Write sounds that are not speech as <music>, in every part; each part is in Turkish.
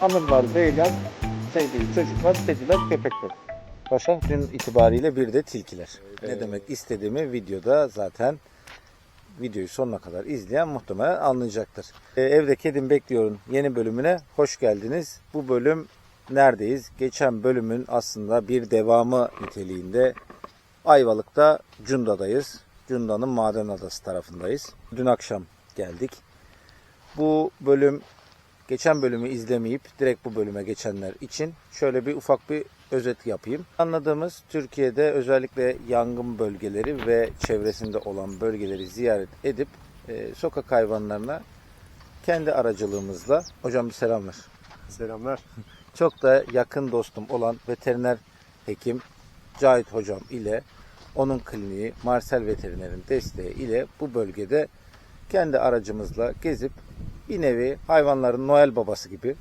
hanımlar, beyler, sevgili çocuklar, kediler, köpekler. Paşa dün itibariyle bir de tilkiler. Ne demek istediğimi videoda zaten videoyu sonuna kadar izleyen muhtemelen anlayacaktır. Ee, evde kedim bekliyorum yeni bölümüne hoş geldiniz. Bu bölüm neredeyiz? Geçen bölümün aslında bir devamı niteliğinde Ayvalık'ta Cunda'dayız. Cunda'nın Maden Adası tarafındayız. Dün akşam geldik. Bu bölüm geçen bölümü izlemeyip direkt bu bölüme geçenler için şöyle bir ufak bir özet yapayım. Anladığımız Türkiye'de özellikle yangın bölgeleri ve çevresinde olan bölgeleri ziyaret edip e, sokak hayvanlarına kendi aracılığımızla hocam bir selam ver. Selamlar. <laughs> Çok da yakın dostum olan veteriner hekim Cahit hocam ile onun kliniği Marcel Veteriner'in desteği ile bu bölgede kendi aracımızla gezip bir nevi hayvanların Noel babası gibi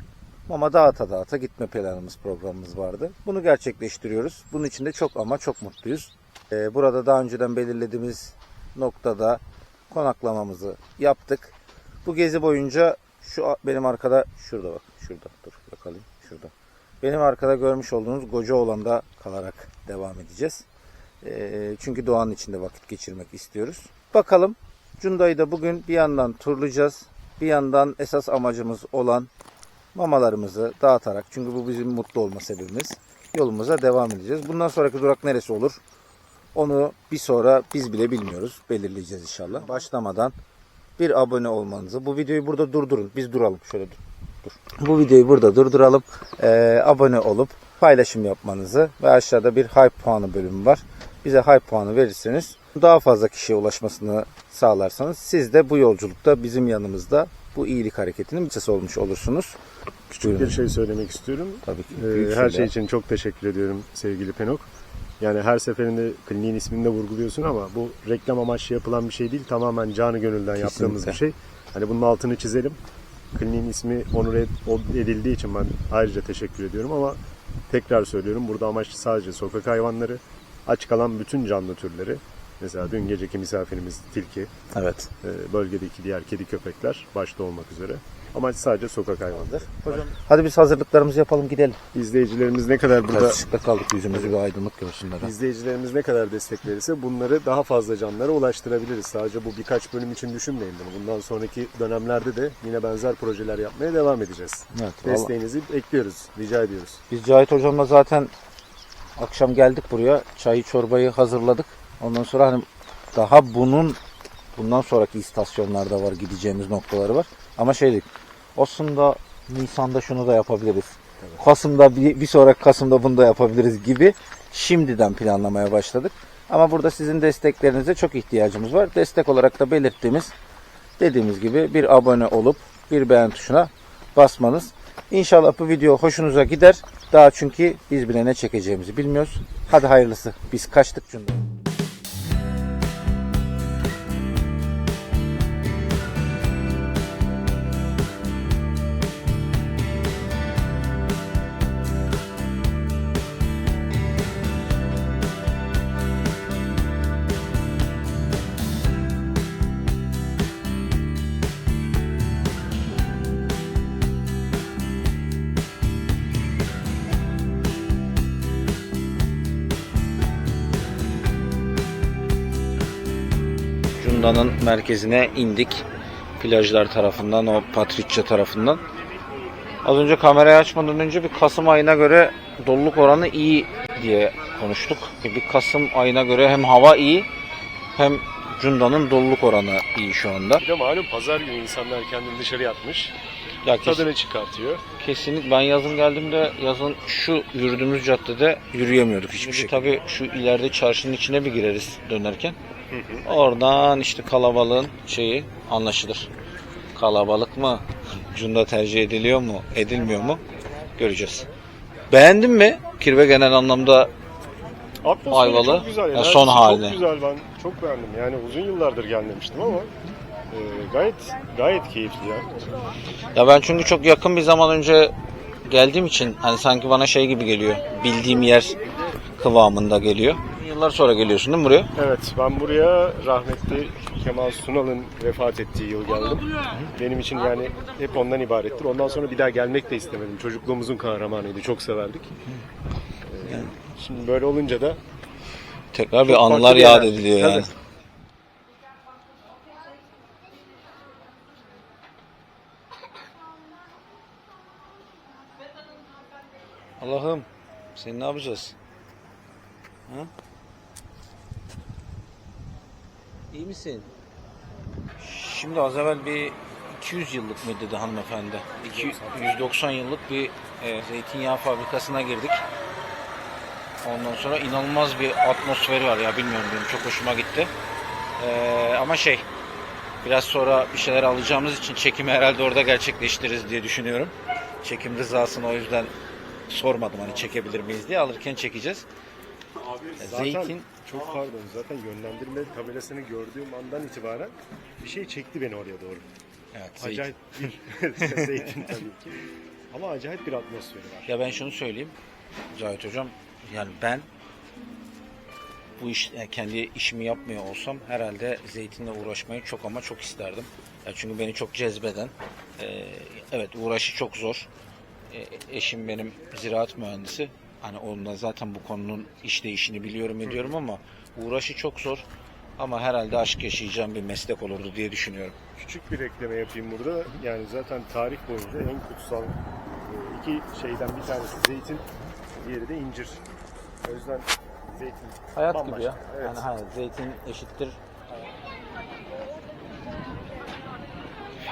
mama dağıta dağıta gitme planımız programımız vardı. Bunu gerçekleştiriyoruz. Bunun için de çok ama çok mutluyuz. Ee, burada daha önceden belirlediğimiz noktada konaklamamızı yaptık. Bu gezi boyunca şu benim arkada şurada bak şurada dur yakalayayım şurada. Benim arkada görmüş olduğunuz Goca olanda kalarak devam edeceğiz. Ee, çünkü doğanın içinde vakit geçirmek istiyoruz. Bakalım Cunda'yı da bugün bir yandan turlayacağız. Bir yandan esas amacımız olan mamalarımızı dağıtarak çünkü bu bizim mutlu olma sebebimiz. Yolumuza devam edeceğiz. Bundan sonraki durak neresi olur? Onu bir sonra biz bile bilmiyoruz. Belirleyeceğiz inşallah. Başlamadan bir abone olmanızı. Bu videoyu burada durdurun. Biz duralım. Şöyle dur. dur. Bu videoyu burada durduralım. Ee, abone olup paylaşım yapmanızı ve aşağıda bir hype puanı bölümü var. Bize hype puanı verirseniz daha fazla kişiye ulaşmasını sağlarsanız siz de bu yolculukta bizim yanımızda bu iyilik hareketinin bir sesi olmuş olursunuz. Küçük bir şey söylemek istiyorum. Tabii ki. Ee, her şey için çok teşekkür ediyorum sevgili Penok. Yani her seferinde kliniğin ismini de vurguluyorsun ama bu reklam amaçlı yapılan bir şey değil. Tamamen canı gönülden yaptığımız Kesinlikle. bir şey. Hani bunun altını çizelim. Kliniğin ismi onur ed- edildiği için ben ayrıca teşekkür ediyorum ama tekrar söylüyorum burada amaç sadece sokak hayvanları, aç kalan bütün canlı türleri. Mesela dün geceki misafirimiz tilki, Evet. e, bölgedeki diğer kedi köpekler başta olmak üzere. Amaç sadece sokak hayvanları. Hocam. Hadi biz hazırlıklarımızı yapalım gidelim. İzleyicilerimiz ne kadar burada Burada ışıkta kaldık yüzümüzü bir aydınlık görsünler. İzleyicilerimiz ne kadar destek verirse bunları daha fazla canlara ulaştırabiliriz. Sadece bu birkaç bölüm için düşünmeyin bunu. Bundan sonraki dönemlerde de yine benzer projeler yapmaya devam edeceğiz. Evet, vallahi. Desteğinizi bekliyoruz, rica ediyoruz. Biz Cahit hocamla zaten akşam geldik buraya. Çayı çorbayı hazırladık. Ondan sonra hani daha bunun bundan sonraki istasyonlarda var gideceğimiz noktaları var. Ama şey dedik. Aslında Nisan'da şunu da yapabiliriz. Kasım'da bir, bir sonraki Kasım'da bunu da yapabiliriz gibi şimdiden planlamaya başladık. Ama burada sizin desteklerinize çok ihtiyacımız var. Destek olarak da belirttiğimiz dediğimiz gibi bir abone olup bir beğen tuşuna basmanız. İnşallah bu video hoşunuza gider. Daha çünkü biz bile ne çekeceğimizi bilmiyoruz. Hadi hayırlısı. Biz kaçtık Cunda. Cunda'nın merkezine indik. Plajlar tarafından, o Patricia tarafından. Az önce kamerayı açmadan önce bir Kasım ayına göre doluluk oranı iyi diye konuştuk. E, Bir Kasım ayına göre hem hava iyi hem Cunda'nın doluluk oranı iyi şu anda. Bir de malum pazar günü insanlar kendini dışarı atmış. Ya Tadını çıkartıyor. kesinlikle ben yazın geldiğimde yazın şu yürüdüğümüz caddede yürüyemiyorduk hiçbir şey. Tabii şu ileride çarşının içine bir gireriz dönerken. Oradan işte kalabalığın şeyi anlaşılır. Kalabalık mı? Cunda tercih ediliyor mu? Edilmiyor mu? Göreceğiz. Beğendin mi? Kirve genel anlamda Atmosferi Ayvalı. çok güzel. Ya son haline. Çok güzel ben çok beğendim. Yani uzun yıllardır gelmemiştim ama e, gayet gayet keyifli ya. ya ben çünkü çok yakın bir zaman önce geldiğim için hani sanki bana şey gibi geliyor. Bildiğim yer kıvamında geliyor. Yıllar sonra geliyorsun değil mi buraya? Evet, ben buraya rahmetli Kemal Sunal'ın vefat ettiği yıl geldim. Benim için yani hep ondan ibarettir. Ondan sonra bir daha gelmek de istemedim. Çocukluğumuzun kahramanıydı, çok severdik. Ee, Şimdi böyle olunca da Tekrar bir anılar yad ediliyor yani. Tabii. Allah'ım seni ne yapacağız? Ha? İyi misin? Şimdi az evvel bir 200 yıllık mı dedi hanımefendi? 200, 190 yıllık bir e, zeytinyağı fabrikasına girdik. Ondan sonra inanılmaz bir atmosferi var ya bilmiyorum benim çok hoşuma gitti. E, ama şey biraz sonra bir şeyler alacağımız için çekimi herhalde orada gerçekleştiririz diye düşünüyorum. Çekim rızasını o yüzden sormadım hani çekebilir miyiz diye alırken çekeceğiz. Abi zaten Zeytin- çok pardon zaten yönlendirme tabelasını gördüğüm andan itibaren bir şey çekti beni oraya doğru. Evet, Acayip bir <laughs> <laughs> zeytin tabii ki. Ama acayip bir atmosferi var. Ya ben şunu söyleyeyim Cahit Hocam yani ben bu iş yani kendi işimi yapmıyor olsam herhalde zeytinle uğraşmayı çok ama çok isterdim. Ya çünkü beni çok cezbeden e, evet uğraşı çok zor. E, eşim benim ziraat mühendisi. Hani onunla zaten bu konunun işleyişini biliyorum ediyorum ama uğraşı çok zor. Ama herhalde aşk yaşayacağım bir meslek olurdu diye düşünüyorum. Küçük bir ekleme yapayım burada. Yani zaten tarih boyunca en kutsal e, iki şeyden bir tanesi zeytin, diğeri de incir. O yüzden zeytin Hayat bambaşka. gibi ya. Evet. Yani hayat, zeytin eşittir.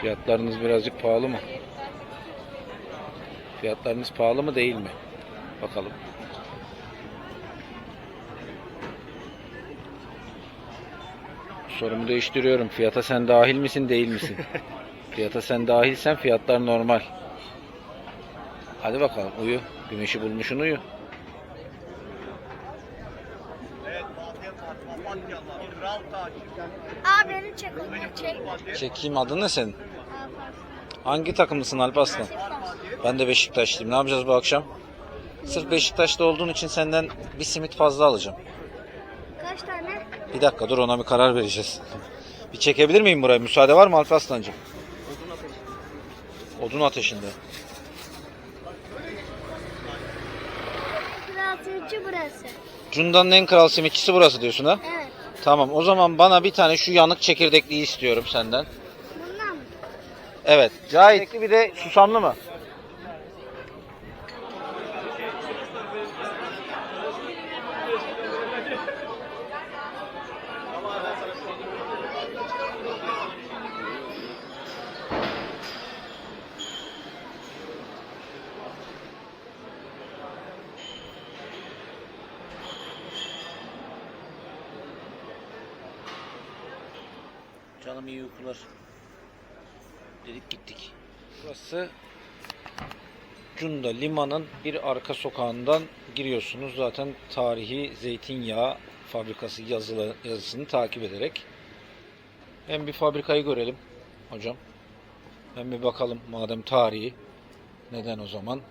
Fiyatlarınız birazcık pahalı mı? Fiyatlarınız pahalı mı değil mi? Bakalım. Sorumu değiştiriyorum. Fiyata sen dahil misin değil misin? <laughs> Fiyata sen dahilsen fiyatlar normal. Hadi bakalım uyu. Güneşi bulmuşsun uyu. Aa beni çek. Çekeyim adın ne senin? Hangi takımlısın Alparslan? Ben de Beşiktaşlıyım. Ne yapacağız bu akşam? Sırf Beşiktaşlı olduğun için senden bir simit fazla alacağım. Kaç tane? Bir dakika dur ona bir karar vereceğiz. <laughs> Bir çekebilir miyim buraya? Müsaade var mı Alparslan'cığım? Odun ateşinde. Kral simitçi burası. Cunda'nın en kral simitçisi burası diyorsun ha? Evet. Tamam o zaman bana bir tane şu yanık çekirdekliyi istiyorum senden. Bundan mı? Evet. Cahit bir de susamlı mı? Canım iyi uykular. Dedik gittik. Burası Cunda Liman'ın bir arka sokağından giriyorsunuz. Zaten tarihi zeytinyağı fabrikası yazılı, yazısını takip ederek. Hem bir fabrikayı görelim hocam. Hem bir bakalım madem tarihi neden o zaman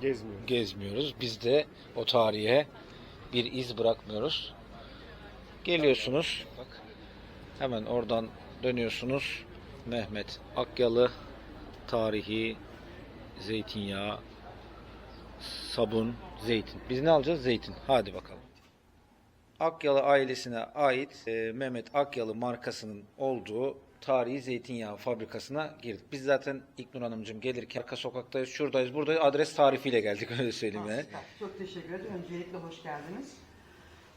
Gezmiyor. gezmiyoruz. Biz de o tarihe bir iz bırakmıyoruz. Geliyorsunuz. Bak. Hemen oradan dönüyorsunuz. Mehmet Akyalı tarihi zeytinyağı sabun, zeytin. Biz ne alacağız? Zeytin. Hadi bakalım. Akyalı ailesine ait e, Mehmet Akyalı markasının olduğu tarihi zeytinyağı fabrikasına girdik. Biz zaten İlknur Hanımcığım gelirken arka sokaktayız, şuradayız, burada adres tarifiyle geldik <laughs> öyle söyleyeyim. Süper. Çok teşekkür ederim. Öncelikle hoş geldiniz.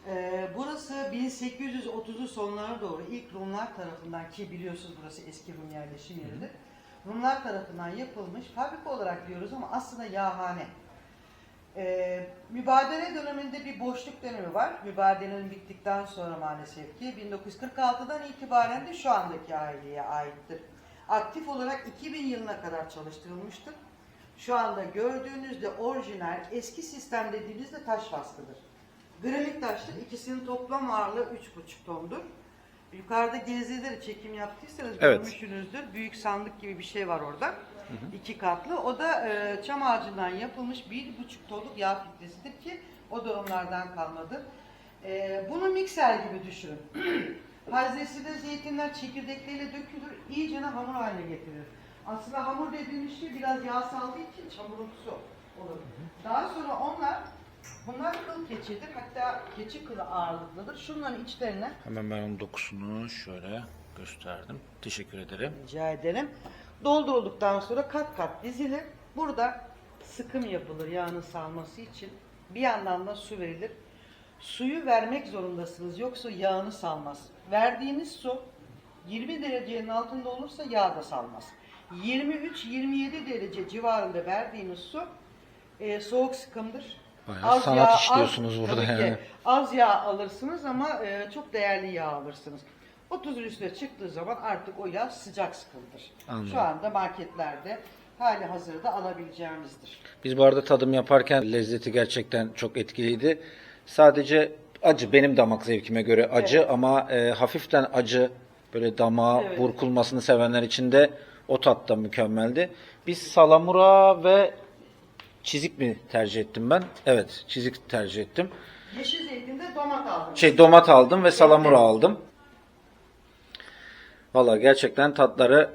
Ee, burası 1830'lu sonlara doğru ilk Rumlar tarafından ki biliyorsunuz burası eski Rum yerleşim yeridir. Rumlar tarafından yapılmış fabrika olarak diyoruz ama aslında yağhane. Ee, mübadele döneminde bir boşluk dönemi var. Mübadelenin bittikten sonra maalesef ki 1946'dan itibaren de şu andaki aileye aittir. Aktif olarak 2000 yılına kadar çalıştırılmıştır. Şu anda gördüğünüzde orijinal eski sistem dediğimizde taş baskıdır. Granit taştır. İkisinin toplam ağırlığı 3,5 tondur. Yukarıda gezileri çekim yaptıysanız Evet. görmüşsünüzdür. Büyük sandık gibi bir şey var orada. İki katlı. O da e, çam ağacından yapılmış bir buçuk tonluk yağ filtresidir ki o dönemlerden kalmadır. Ee, bunu mikser gibi düşünün. <clears throat> Haznesi de zeytinler çekirdekleriyle dökülür, iyicene hamur haline getirir. Aslında hamur dediğimiz şey biraz yağ saldığı için çamurumsu olur. Daha sonra onlar, bunlar kıl keçidir. Hatta keçi kılı ağırlıklıdır. Şunların içlerine Hemen ben onun dokusunu şöyle gösterdim. Teşekkür ederim. rica ederim. Doldurulduktan sonra kat kat dizilir. Burada sıkım yapılır yağını salması için. Bir yandan da su verilir. Suyu vermek zorundasınız yoksa yağını salmaz. Verdiğiniz su 20 derecenin altında olursa yağ da salmaz. 23-27 derece civarında verdiğiniz su e, soğuk sıkımdır. Bayağı sanat işliyorsunuz burada tabii ki, yani. Az yağ alırsınız ama e, çok değerli yağ alırsınız. 30'un üstüne çıktığı zaman artık o yağ sıcak sıkımdır. Anladım. Şu anda marketlerde hali hazırda alabileceğimizdir. Biz bu arada tadım yaparken lezzeti gerçekten çok etkiliydi. Sadece acı benim damak zevkime göre acı Evet. ama e, hafiften acı böyle damağa Evet. burkulmasını sevenler için de o tat da mükemmeldi. Biz salamura ve çizik mi tercih ettim ben? Evet, çizik tercih ettim. Yeşil zeytinde domat aldım. Şey domat aldım ve salamura aldım. Valla gerçekten tatları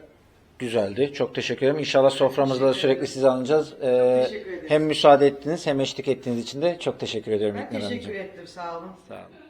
güzeldi. Çok teşekkür ederim. İnşallah soframızda da sürekli sizi alacağız. Ee, hem müsaade ettiniz hem eşlik ettiğiniz için de çok teşekkür ediyorum Ben teşekkür Hanımcığım. ettim sağ olun. Sağ olun.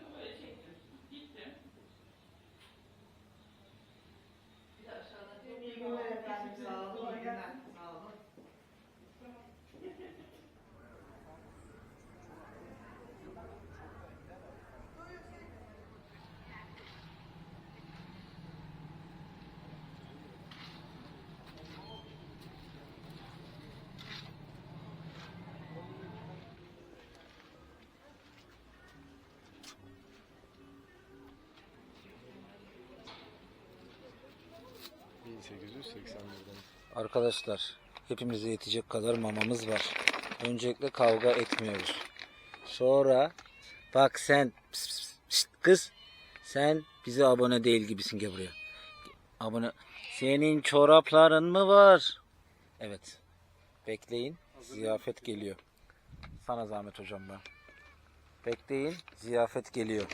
Arkadaşlar hepimize yetecek kadar mamamız var. Öncelikle kavga etmiyoruz. Sonra bak sen pıs pıs pıs, kız sen bize abone değil gibisin gel buraya. Abone. Senin çorapların mı var? Evet. Bekleyin. Ziyafet geliyor. Sana zahmet hocam ben. Bekleyin. Ziyafet geliyor.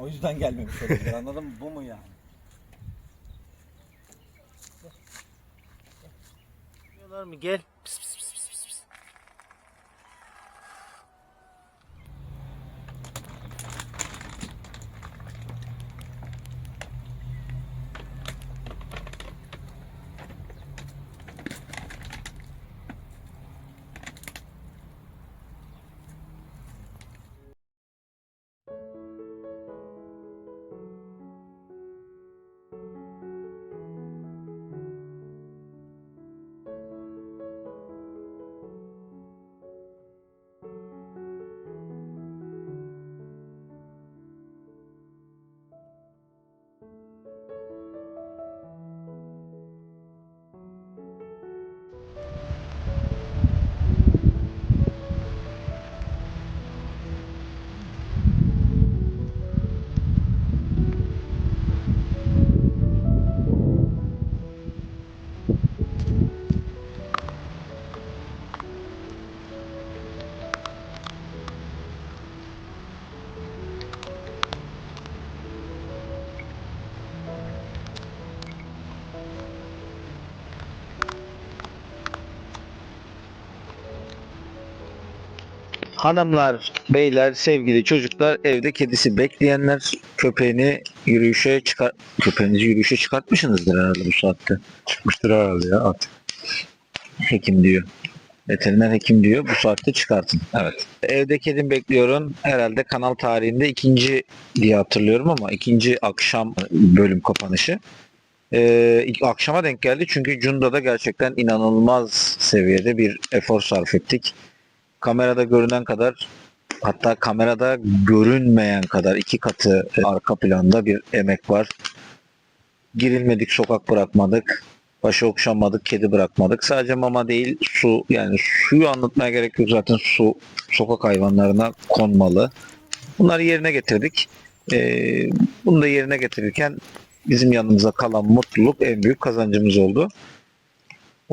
O yüzden gelmemiş olabilir anladın mı? Bu mu yani? Diyorlar mı? Gel. Hanımlar, beyler, sevgili çocuklar, evde kedisi bekleyenler köpeğini yürüyüşe çıkar köpeğinizi yürüyüşe çıkartmışsınızdır herhalde bu saatte. Çıkmıştır herhalde ya artık. Hekim diyor. Veteriner hekim diyor. Bu saatte çıkartın. Evet. Evde kedim bekliyorum. Herhalde kanal tarihinde ikinci diye hatırlıyorum ama ikinci akşam bölüm kapanışı. Ee, akşama denk geldi çünkü Cunda'da gerçekten inanılmaz seviyede bir efor sarf ettik. Kamerada görünen kadar hatta kamerada görünmeyen kadar iki katı e, arka planda bir emek var. Girilmedik, sokak bırakmadık. Başı okşanmadık, kedi bırakmadık. Sadece mama değil, su. Yani suyu anlatmaya gerek yok zaten su sokak hayvanlarına konmalı. Bunları yerine getirdik. Ee, bunu da yerine getirirken bizim yanımıza kalan mutluluk en büyük kazancımız oldu.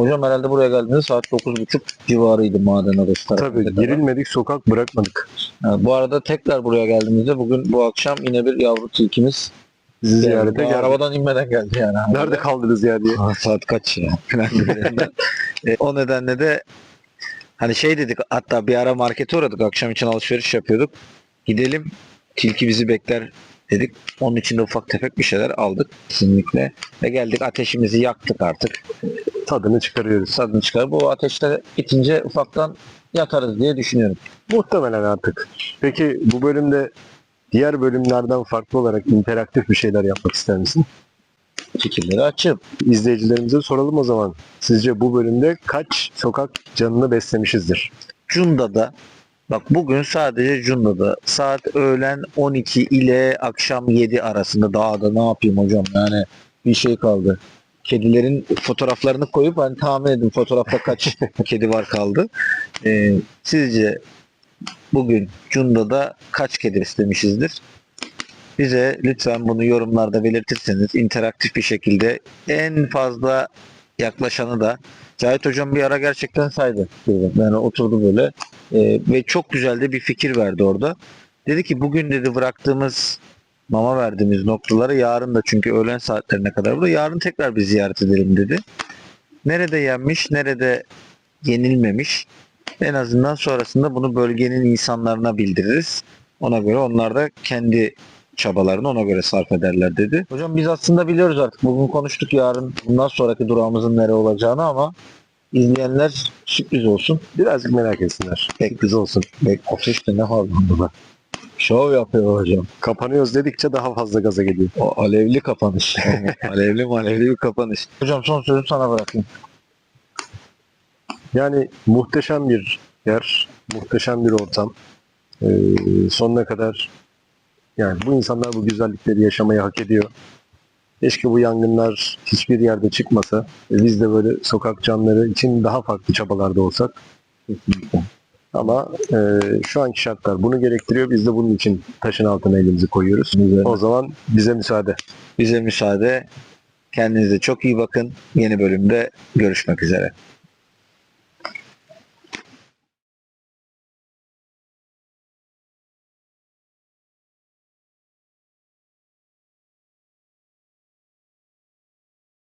Hocam herhalde buraya geldiğinde saat 9.30 civarıydı maden tarafına Tabii kadar. girilmedik, sokak bırakmadık. Ha, bu arada tekrar buraya geldiğimizde bugün bu akşam yine bir yavru tilkimiz geldi. ziyarete Bu geldik. Arabadan inmeden geldi yani. Nerede kaldınız ya diye. Aa, saat kaç ya? <laughs> Falan. E, o nedenle de hani şey dedik hatta bir ara markete uğradık akşam için alışveriş yapıyorduk. Gidelim tilki bizi bekler dedik. Onun için de ufak tefek bir şeyler aldık kesinlikle. Ve geldik ateşimizi yaktık artık. Tadını çıkarıyoruz. Tadını çıkar. Bu ateşte bitince ufaktan yatarız diye düşünüyorum. Muhtemelen artık. Peki bu bölümde diğer bölümlerden farklı olarak interaktif bir şeyler yapmak ister misin? Fikirleri açığım. İzleyicilerimize soralım o zaman. Sizce bu bölümde kaç sokak canını beslemişizdir? Cunda'da bak bugün sadece Cunda'da saat öğlen 12 ile akşam 7 arasında dağda ne yapayım hocam yani bir şey kaldı. Kedilerin fotoğraflarını koyup hani tahmin edin fotoğrafta kaç <laughs> kedi var kaldı. Ee, sizce bugün Cunda'da kaç kedi beslemişizdir? Bize lütfen bunu yorumlarda belirtirseniz interaktif bir şekilde en fazla yaklaşanı da Cahit Hocam bir ara gerçekten saydı. Yani oturdu böyle e, ve çok güzel de bir fikir verdi orada. Dedi ki bugün dedi bıraktığımız mama verdiğimiz noktaları yarın da çünkü öğlen saatlerine kadar burada yarın tekrar bir ziyaret edelim dedi. Nerede yenmiş, nerede yenilmemiş en azından sonrasında bunu bölgenin insanlarına bildiririz. Ona göre onlar da kendi çabalarını ona göre sarf ederler dedi. Hocam biz aslında biliyoruz artık. Bugün konuştuk yarın bundan sonraki durağımızın nere olacağını ama izleyenler sürpriz olsun. Birazcık merak etsinler. Sürpriz olsun. Bek ofiste ne var bunda? Şov yapıyor hocam. Kapanıyoruz dedikçe daha fazla gaza geliyor. O alevli kapanış. <laughs> alevli malevli bir kapanış. Hocam son sözü sana bırakayım. Yani muhteşem bir yer, muhteşem bir ortam. Ee, sonuna kadar yani bu insanlar bu güzellikleri yaşamayı hak ediyor. Keşke bu yangınlar hiçbir yerde çıkmasa. Biz de böyle sokak canları için daha farklı çabalarda olsak. Ama e, şu anki şartlar bunu gerektiriyor. Biz de bunun için taşın altına elimizi koyuyoruz. O zaman bize müsaade. Bize müsaade. Kendinize çok iyi bakın. Yeni bölümde görüşmek üzere.